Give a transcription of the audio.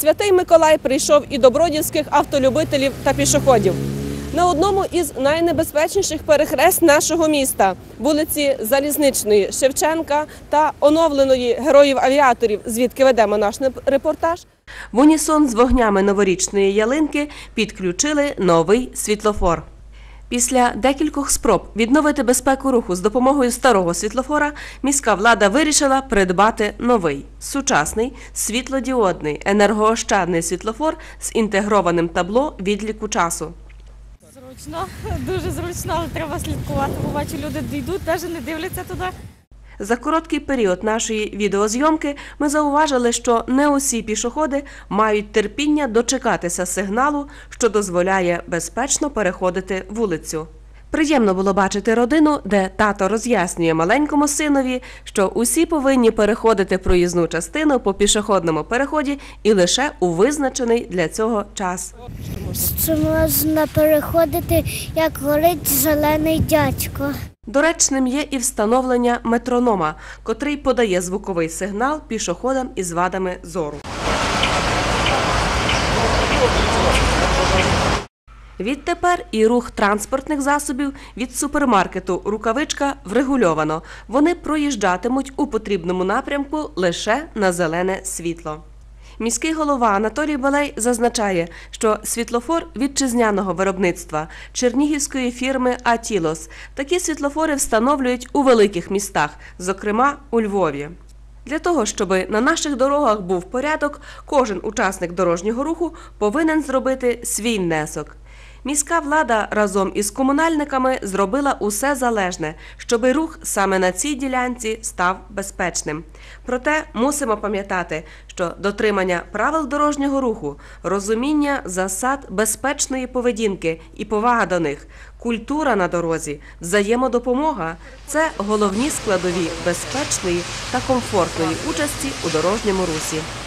Святий Миколай прийшов і до бродівських автолюбителів та пішоходів. На одному із найнебезпечніших перехрест нашого міста вулиці Залізничної, Шевченка та оновленої героїв авіаторів, звідки ведемо наш репортаж. В унісон з вогнями новорічної ялинки підключили новий світлофор. Після декількох спроб відновити безпеку руху з допомогою старого світлофора, міська влада вирішила придбати новий сучасний світлодіодний енергоощадний світлофор з інтегрованим табло відліку часу. Зручно, дуже зручно, але треба слідкувати, бо бачу, люди йдуть, навіть не дивляться туди. За короткий період нашої відеозйомки ми зауважили, що не усі пішоходи мають терпіння дочекатися сигналу, що дозволяє безпечно переходити вулицю. Приємно було бачити родину, де тато роз'яснює маленькому синові, що усі повинні переходити проїзну частину по пішохідному переході і лише у визначений для цього час. що можна переходити, як горить зелений дядько. Доречним є і встановлення метронома, котрий подає звуковий сигнал пішоходам із вадами зору. Відтепер і рух транспортних засобів від супермаркету Рукавичка врегульовано. Вони проїжджатимуть у потрібному напрямку лише на зелене світло. Міський голова Анатолій Балей зазначає, що світлофор вітчизняного виробництва чернігівської фірми Атілос такі світлофори встановлюють у великих містах, зокрема у Львові. Для того, щоб на наших дорогах був порядок, кожен учасник дорожнього руху повинен зробити свій внесок. Міська влада разом із комунальниками зробила усе залежне, щоб рух саме на цій ділянці став безпечним. Проте мусимо пам'ятати, що дотримання правил дорожнього руху, розуміння засад безпечної поведінки і повага до них, культура на дорозі, взаємодопомога це головні складові безпечної та комфортної участі у дорожньому русі.